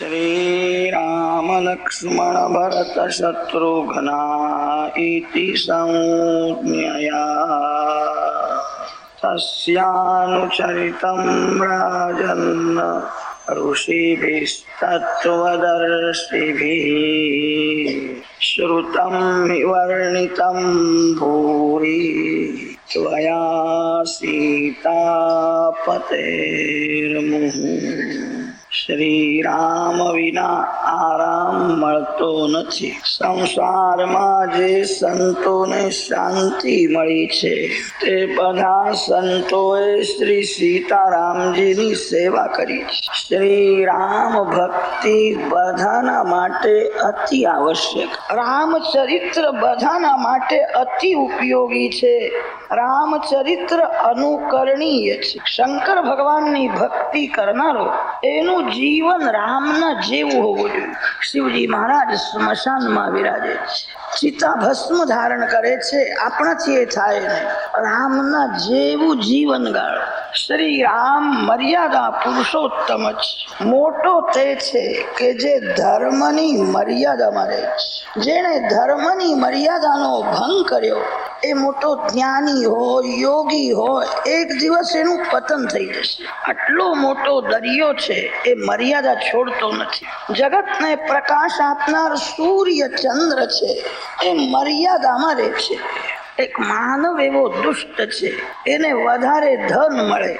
श्रीरामलक्ष्मणभरतशत्रुघ्ना इति संज्ञया तस्यानुचरितं राजन् ऋषिभिस्तत्त्वदर्शिभिः श्रुतं हि वर्णितं भूरि त्वया सीतापतेर्मुहुः શ્રી રામ વિના આરામ મળતો નથી. સંસારમાં જે સંતોને શાંતિ મળી છે, તે બધા સંતોએ શ્રી સીતારામજીની સેવા કરી છે. શ્રી રામ ભક્તિ બધાના માટે અતિ આવશ્યક. રામચરિત્ર બધાના માટે અતિ ઉપયોગી છે. રામચરિત્ર અનુકરણીય છે. શંકર ભગવાનની ભક્તિ કરનારો એનું જીવન રામના જેવું હોવું જોઈએ. શિવજી મહારાજ સ્મશાનમાં વિરાજે છે. ચિતા ભસ્મ ધારણ કરે છે. આપણાથી એ થાય નહીં. રામના જેવું જીવન ગાળો. શ્રી રામ મર્યાદા પુરુષોત્તમ છે મોટો તે છે કે જે ધર્મની મર્યાદામાં રહે છે. જેણે ધર્મની મર્યાદાનો ભંગ કર્યો એ મોટો જ્ઞાની હોય, યોગી હોય, એક દિવસ એનું પતન થઈ જશે. આટલો મોટો દરિયો છે, એ મર્યાદા છોડતો નથી. જગતને પ્રકાશ આપનાર સૂર્ય ચંદ્ર છે, એ મર્યાદામાં રહે છે. એક માનવ એવો દુષ્ટ છે, એને વધારે ધન મળે,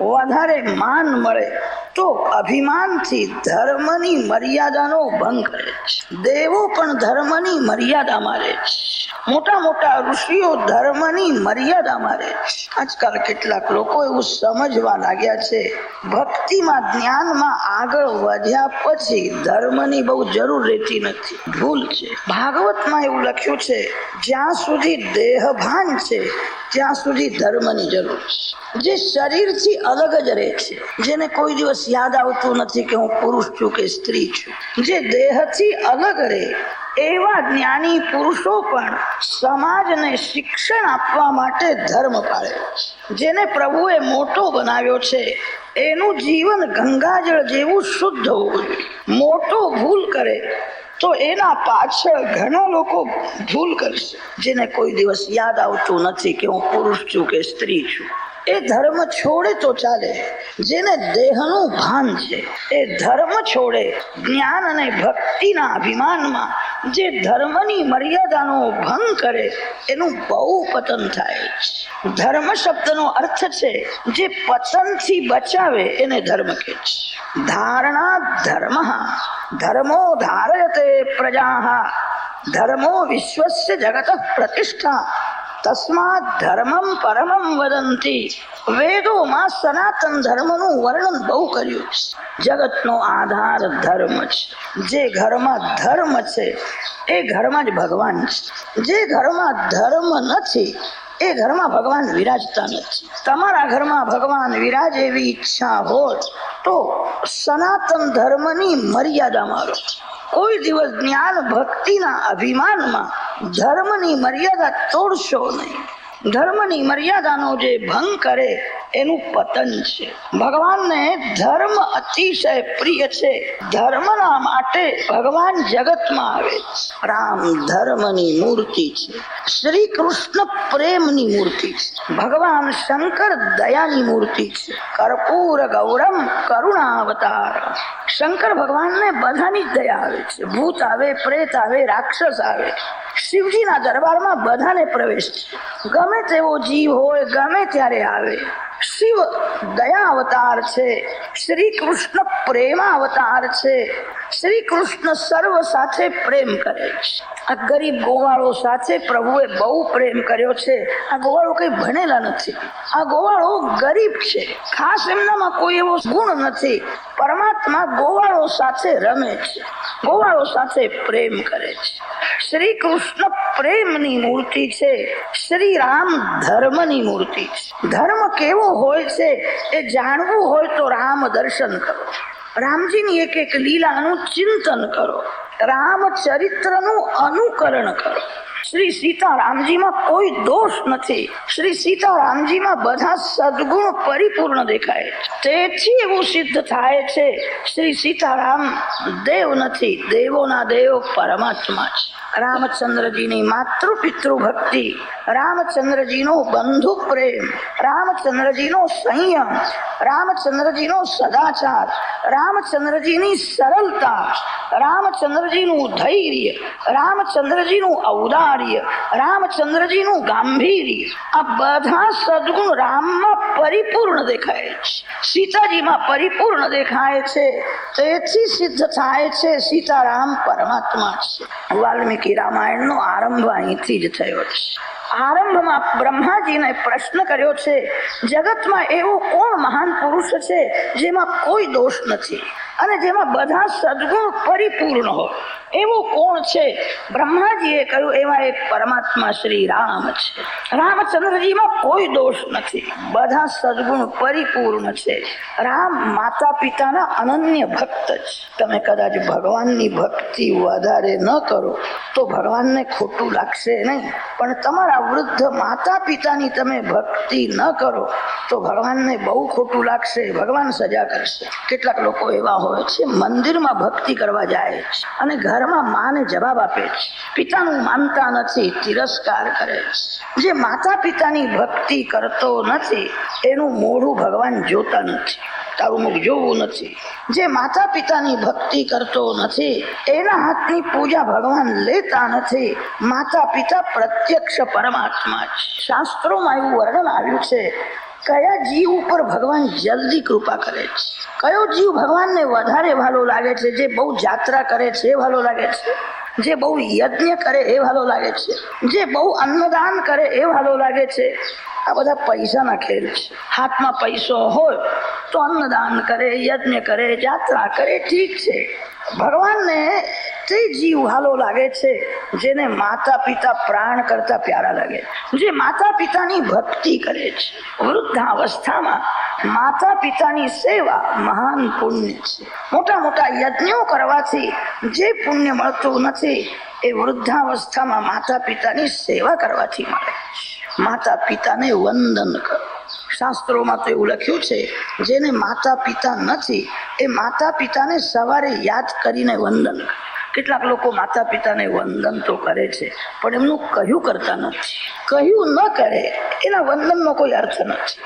વધારે માન મળે તો અભિમાનથી ધર્મની મર્યાદાનો ભંગ કરે છે. દેવો પણ ધર્મની મર્યાદામાં રહે છે. મોટા મોટા ઋષિઓ ધર્મની મર્યાદામાં રહે છે. આજકાલ કેટલાક લોકો એવું સમજવા લાગ્યા છે, ભક્તિમાં જ્ઞાનમાં આગળ વધ્યા પછી ધર્મની બહુ જરૂર રહેતી નથી. ભૂલ છે. ભાગવતમાં એવું લખ્યું છે, જ્યાં સુધી દેહભાન છે, ત્યાં સુધી ધર્મની જરૂર છે. જે શરીરથી અલગ જ રહે છે, જેને કોઈ દિવસ યાદ આવતું નથી કે હું પુરુષ છું કે સ્ત્રી છું. જે દેહથી અલગ રહે, એવા જ્ઞાની પુરુષો પણ સમાજને શિક્ષણ આપવા માટે ધર્મ પાળે. જેને પ્રભુએ મોટો બનાવ્યો છે, એનું જીવન ગંગાજળ જેવું શુદ્ધ હોવું મોટો ભૂલ કરે, તો એના પાછળ ઘણા લોકો ભૂલ કરશે. જેને કોઈ દિવસ યાદ આવતું નથી કે હું પુરુષ છું કે સ્ત્રી છું. એ ધર્મ છોડે તો ચાલે. જેને દેહનું ભાન છે, એ ધર્મ છોડે. જ્ઞાન અને ભક્તિના અભિમાનમાં જે ધર્મની મર્યાદાનો ભંગ કરે, એનું બહુ પતન થાય ધર્મ શબ્દનો અર્થ છે, જે પતનથી બચાવે, એને ધર્મ કહે છે. ધારણા ધર્મ. ધર્મો ધારયતે પ્રજા. ધર્મો વિશ્વસ્ય જગત પ્રતિષ્ઠા. તસ્માત ધર્મમ પરમમ વદંતી વેદોમાં સનાતન ધર્મનું વર્ણન બહુ કર્યું છે જગતનો આધાર ધર્મ છે જે ઘરમાં ધર્મ છે એ ઘરમાં જ ભગવાન છે જે ઘરમાં ધર્મ નથી એ ઘરમાં ભગવાન વિરાજતા નથી તમારા ઘરમાં ભગવાન વિરાજ એવી ઈચ્છા હોય તો સનાતન ધર્મની મર્યાદા મારો કોઈ દિવસ જ્ઞાન ભક્તિના અભિમાનમાં ધર્મની મર્યાદા તોડશો નહીં. ધર્મની મર્યાદાનો જે ભંગ કરે, એનું પતન છે. ભગવાનને ધર્મ અતિશય પ્રિય છે. ધર્મના માટે ભગવાન જગતમાં આવે રામ ધર્મની મૂર્તિ છે. શ્રી કૃષ્ણ પ્રેમની મૂર્તિ છે. ભગવાન શંકર દયાની મૂર્તિ છે. કર્પૂર, ગૌરમ કરુણા અવતાર શંકર ભગવાનને બધાની જ દયા આવે છે. ભૂત આવે, પ્રેત આવે, રાક્ષસ આવે. શિવજીના દરબારમાં બધાને પ્રવેશ ગમે તેવો જીવ હોય, ગમે ત્યારે આવે. શિવ દયા અવતાર છે. શ્રી કૃષ્ણ પ્રેમા અવતાર છે. શ્રી કૃષ્ણ સર્વ સાથે પ્રેમ કરે છે. આ ગરીબ ગોવાળો સાથે પ્રભુએ બહુ પ્રેમ કર્યો છે. આ ગોવાળો કઈ ભણેલા નથી. આ ગોવાળો ગરીબ છે. ખાસ એમનામાં કોઈ એવો ગુણ નથી. પરમાત્મા ગોવાળો સાથે રમે છે. ગોવાળો સાથે પ્રેમ કરે છે. શ્રી કૃષ્ણ પ્રેમની મૂર્તિ છે. શ્રી રામ ધર્મની મૂર્તિ છે. ધર્મ કેવો હોય છે એ જાણવું હોય તો રામ દર્શન કરો. રામજીની એક એક લીલાનું ચિંતન કરો. રામચરિત્રનું અનુકરણ કરો. શ્રી સીતારામજીમાં કોઈ દોષ નથી. શ્રી સીતારામજીમાં બધા સદગુણ પરિપૂર્ણ દેખાય તેથી એવું સિદ્ધ થાય છે. શ્રી સીતારામ દેવ નથી. દેવોના દેવ પરમાત્મા છે. રામચંદ્રજીની માતૃ પિતૃ ભક્તિ રામચંદ્રજીનો બંધુ પ્રેમ રામચંદ્રજીનો સંયમ રામચંદ્રજીનો સદાચાર રામચંદ્રજીની સરળતા રામચંદ્રજીનું ધૈર્ય રામચંદ્રજીનું ઔદાર્ય રામચંદ્રજીનું ગાંભીર્ય આ બધા સદગુણ રામમાં પરિપૂર્ણ દેખાય છે સીતાજીમાં પરિપૂર્ણ દેખાય છે તેથી સિદ્ધ થાય છે સીતારામ પરમાત્મા છે વાલ્મીકી રામાયણનો આરંભ અહીંથી જ થયો છે. આરંભમાં બ્રહ્માજીને પ્રશ્ન કર્યો છે, જગતમાં એવો કોણ મહાન પુરુષ છે જેમાં કોઈ દોષ નથી? અને જેમાં બધા સદગુણ પરિપૂર્ણ હોય? એવું કોણ છે? બ્રહ્માજીએ કહ્યું, એવા એક પરમાત્મા શ્રી રામ છે. રામચંદ્રજીમાં કોઈ દોષ નથી. બધા સદગુણ પરિપૂર્ણ છે. રામ માતા પિતાના અનન્ય ભક્ત છે તમે કદાચ ભગવાનની ભક્તિ વધારે ન કરો, તો ભગવાનને ખોટું લાગશે નહીં. પણ તમારા વૃદ્ધ માતા પિતાની તમે ભક્તિ ન કરો, તો ભગવાનને બહુ ખોટું લાગશે. ભગવાન સજા કરશે. કેટલાક લોકો એવા હોય છે, મંદિરમાં ભક્તિ કરવા જાય છે. અને ઘરમાં માને જવાબ આપે છે. પિતાનું માનતા નથી, તિરસ્કાર કરે છે. જે માતા પિતાની ભક્તિ કરતો નથી, એનું મોઢું ભગવાન જોતા નથી, તારું મુખ જોવું નથી. જે માતા પિતાની ભક્તિ કરતો નથી, એના હાથની પૂજા ભગવાન લેતા નથી. માતા પિતા પ્રત્યક્ષ પરમાત્મા છે. શાસ્ત્રોમાં એવું વર્ણન આવ્યું છે કયા જીવ ઉપર ભગવાન જલ્દી કૃપા કરે છે? કયો જીવ ભગવાનને વધારે ભાલો લાગે છે? જે બહુ જાત્રા કરે છે, એ ભાલો લાગે છે? જે બહુ યજ્ઞ કરે, એ ભાલો લાગે છે? જે બહુ અન્નદાન કરે, એ ભાલો લાગે છે? આ બધા પૈસાના ખેલ છે. હાથમાં પૈસો હોય તો અન્નદાન કરે, યજ્ઞ કરે, યાત્રા કરે, ઠીક છે. ભગવાનને તે જીવ હાલો લાગે છે, જેને માતા પિતા પ્રાણ કરતા પ્યારા લાગે જે માતા પિતાની ભક્તિ કરે છે. વૃદ્ધાવસ્થામાં માતા પિતાની સેવા મહાન પુણ્ય છે. મોટા મોટા યજ્ઞો કરવાથી જે પુણ્ય મળતું નથી, એ વૃદ્ધાવસ્થામાં માતા પિતાની સેવા કરવાથી મળે માતા પિતાને વંદન કરો. શાસ્ત્રોમાં તો એવું લખ્યું છે, જેને માતા પિતા નથી, એ માતા પિતાને સવારે યાદ કરીને વંદન કેટલાક લોકો માતા પિતાને વંદન તો કરે છે, પણ એમનું કહ્યું કરતા નથી. કહ્યું ન કરે, એના વંદનનો કોઈ અર્થ નથી.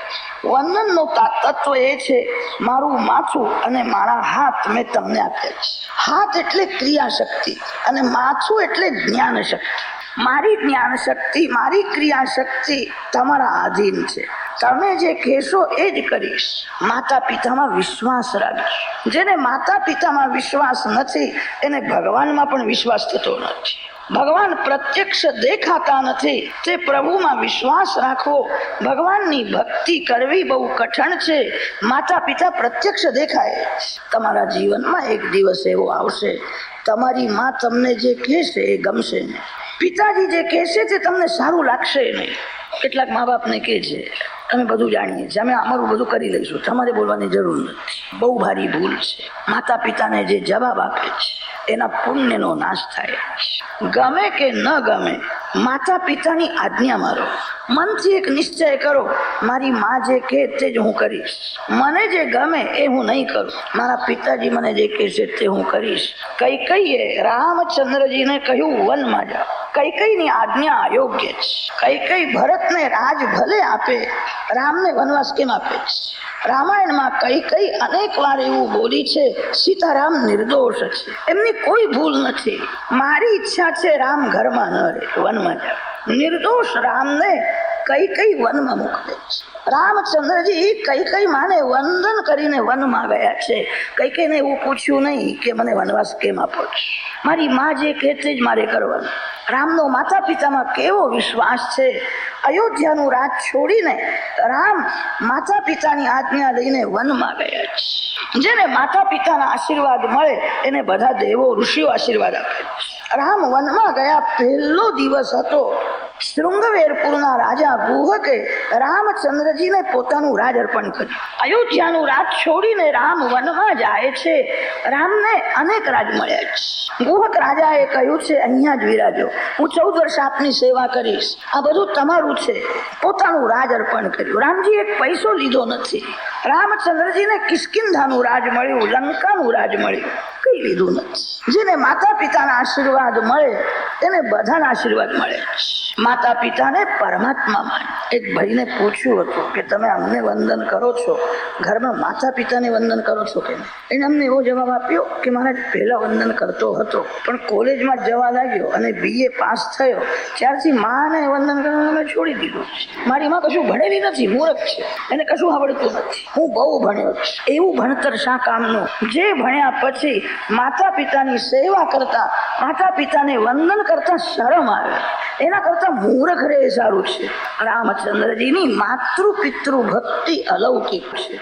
વંદનનો તત્વ એ છે, મારું માથું અને મારા હાથ મેં તમને આપ્યા છે. હાથ એટલે ક્રિયાશક્તિ અને માથું એટલે જ્ઞાન શક્તિ મારી જ્ઞાન શક્તિ મારી ક્રિયાશક્તિ તમારા આધીન છે. તમે જે કહેશો એ જ કરીશ. માતા પિતામાં વિશ્વાસ રાખીશ જેને માતા પિતામાં વિશ્વાસ નથી, એને ભગવાનમાં પણ વિશ્વાસ થતો નથી. ભગવાન પ્રત્યક્ષ દેખાતા નથી. તે પ્રભુમાં વિશ્વાસ રાખવો, ભગવાનની ભક્તિ કરવી બહુ કઠણ છે. માતા પિતા પ્રત્યક્ષ દેખાય. તમારા જીવનમાં એક દિવસ એવો આવશે. તમારી માં તમને જે કહેશે એ ગમશે નહીં. પિતાજી જે કહેશે તે તમને સારું લાગશે નહીં. કેટલાક મા બાપને કહે છે, અમે બધું જાણીએ છીએ, અમે અમારું બધું કરી લઈશું, તમારે બોલવાની જરૂર નથી. બહુ ભારી ભૂલ છે. માતા પિતાને જે જવાબ આપે છે, એના પુણ્યનો નાશ થાય. ગમે કે ન ગમે માતા પિતાની આજ્ઞા મારો. મનથી એક નિશ્ચય કરો, મારી મા જે કહે તે જ હું કરીશ. મને જે ગમે એ હું નહીં કરું. મારા પિતાજી મને જે કહેશે તે હું કરીશ. કઈ કહીએ, રામચંદ્રજીને કહ્યું, વનમાં જાઓ. કઈ કઈની આજ્ઞા અયોગ્ય છે. કઈ ભરતને રાજ ભલે આપે, રામને વનવાસ કેમ આપે છે? રામાયણમાં કઈ કઈ અનેક વાર એવું બોલી છે, સીતારામ નિર્દોષ છે. એમની કોઈ ભૂલ નથી. મારી ઈચ્છા છે રામ ઘરમાં ન રહે, વનમાં જાય નિર્દોષ રામને કઈ કઈ વનમાં મોકલે છે. રામચંદ્રજી કઈ કઈ માને વંદન કરીને વનમાં ગયા છે. કઈ કઈને એવું પૂછ્યું નહીં કે મને વનવાસ કેમ આપો મારી મા જે કહે તે જ મારે કરવાનું. રામનો માતા પિતામાં કેવો વિશ્વાસ છે? અયોધ્યાનું રાજ છોડીને રામ માતા પિતાની આજ્ઞા લઈને વનમાં ગયા છે. જેને માતા પિતાના આશીર્વાદ મળે, એને બધા દેવો ઋષિઓ આશીર્વાદ આપે રામ વનમાં ગયા પહેલો દિવસ હતો. શૃંગવેરપુરના રાજા ગુહકે રામચંદ્રજીને પોતાનું રાજ અર્પણ કર્યું. અયોધ્યાનું રાજ છોડીને રામ વનમાં જાય છે. રામને અનેક રાજ મળ્યા છે. ગુહક રાજાએ કહ્યું છે, અહીંયા જ વિરાજો. હું ચૌદ વર્ષ આપની સેવા કરીશ. આ બધું તમારું છે. પોતાનું રાજ અર્પણ કર્યું. રામજી એક પૈસો લીધો નથી. રામચંદ્રજીને કિસ્કિંધાનું રાજ મળ્યું, લંકાનું રાજ મળ્યું. કઈ લીધું નથી. જેને માતા પિતાના આશીર્વાદ મળે, તેને બધાના આશીર્વાદ મળે. માતા પિતાને પરમાત્મા માને. એક ભાઈને પૂછ્યું હતું કે, તમે અમને વંદન કરો છો? ઘરમાં માતા પિતાને વંદન કરો છો કે નહીં એને અમને એવો જવાબ આપ્યો કે, મારે પહેલા વંદન કરતો હતો, પણ કોલેજમાં જવા લાગ્યો અને બીએ પાસ થયો. ત્યારથી માને વંદન કરવાનું મેં છોડી દીધો મારી માં કશું ભણેલી નથી, મૂર્ખ છે. એને કશું આવડતું નથી. હું બહુ ભણ્યો છું. એવું ભણતર શા કામનું? જે ભણ્યા પછી માતા પિતાની સેવા કરતા માતા પિતાને વંદન કરતા શરમ આવે. એના કરતા મૂર્ખ રહે સારું છે. રામચંદ્રજીની માતૃ પિતૃ ભક્તિ અલૌકિક છે.